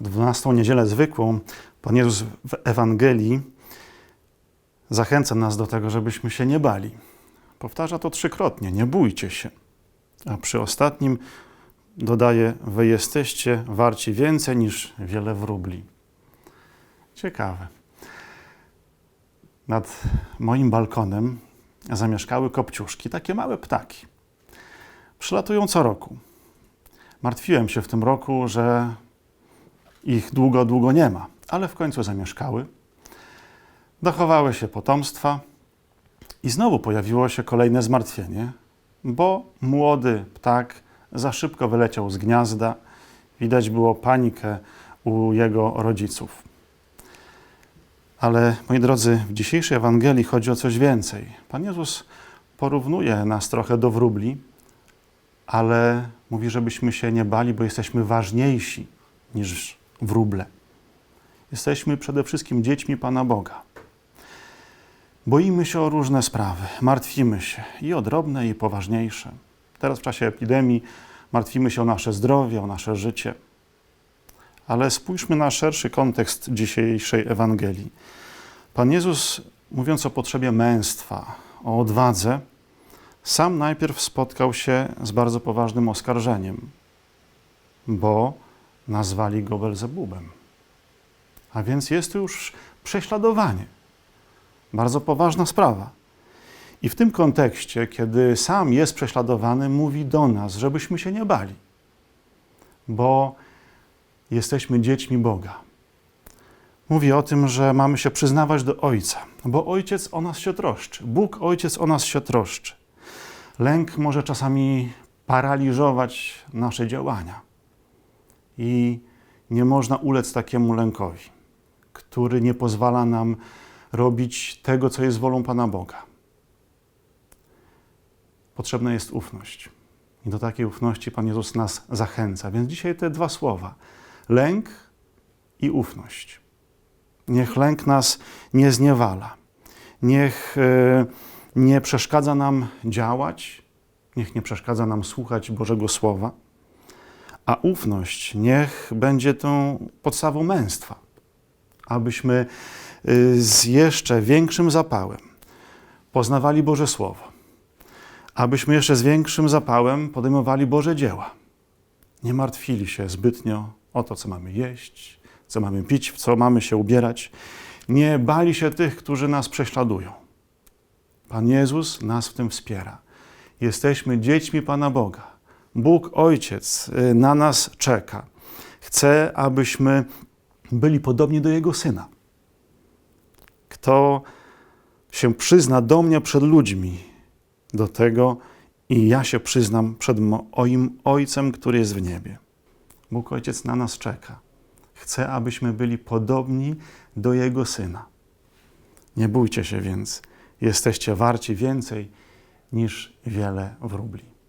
12 niedzielę zwykłą Pan Jezus w Ewangelii zachęca nas do tego, żebyśmy się nie bali. Powtarza to trzykrotnie: nie bójcie się. A przy ostatnim dodaje: Wy jesteście warci więcej niż wiele wróbli. Ciekawe. Nad moim balkonem zamieszkały kopciuszki, takie małe ptaki. Przylatują co roku. Martwiłem się w tym roku, że ich długo, długo nie ma, ale w końcu zamieszkały. Dochowały się potomstwa i znowu pojawiło się kolejne zmartwienie, bo młody ptak za szybko wyleciał z gniazda. Widać było panikę u jego rodziców. Ale moi drodzy, w dzisiejszej Ewangelii chodzi o coś więcej. Pan Jezus porównuje nas trochę do wróbli, ale mówi, żebyśmy się nie bali, bo jesteśmy ważniejsi niż wróble. Jesteśmy przede wszystkim dziećmi Pana Boga. Boimy się o różne sprawy, martwimy się i o drobne, i poważniejsze. Teraz w czasie epidemii martwimy się o nasze zdrowie, o nasze życie. Ale spójrzmy na szerszy kontekst dzisiejszej Ewangelii. Pan Jezus, mówiąc o potrzebie męstwa, o odwadze, sam najpierw spotkał się z bardzo poważnym oskarżeniem, bo nazwali go Belzebubem. A więc jest to już prześladowanie. Bardzo poważna sprawa. I w tym kontekście, kiedy sam jest prześladowany, mówi do nas, żebyśmy się nie bali, bo jesteśmy dziećmi Boga. Mówi o tym, że mamy się przyznawać do Ojca, bo Ojciec o nas się troszczy. Bóg Ojciec o nas się troszczy. Lęk może czasami paraliżować nasze działania. I nie można ulec takiemu lękowi, który nie pozwala nam robić tego, co jest wolą Pana Boga. Potrzebna jest ufność. I do takiej ufności Pan Jezus nas zachęca. Więc dzisiaj te dwa słowa: lęk i ufność. Niech lęk nas nie zniewala. Niech e, nie przeszkadza nam działać, niech nie przeszkadza nam słuchać Bożego Słowa, a ufność niech będzie tą podstawą męstwa, abyśmy y, z jeszcze większym zapałem poznawali Boże Słowo, abyśmy jeszcze z większym zapałem podejmowali Boże dzieła. Nie martwili się zbytnio o to, co mamy jeść, co mamy pić, w co mamy się ubierać. Nie bali się tych, którzy nas prześladują. Pan Jezus nas w tym wspiera. Jesteśmy dziećmi Pana Boga. Bóg Ojciec y, na nas czeka. Chce, abyśmy byli podobni do Jego Syna. Kto się przyzna do mnie przed ludźmi, do tego i ja się przyznam przed moim Ojcem, który jest w niebie. Bóg Ojciec na nas czeka. Chce, abyśmy byli podobni do Jego Syna. Nie bójcie się więc, jesteście warci więcej niż wiele wróbli.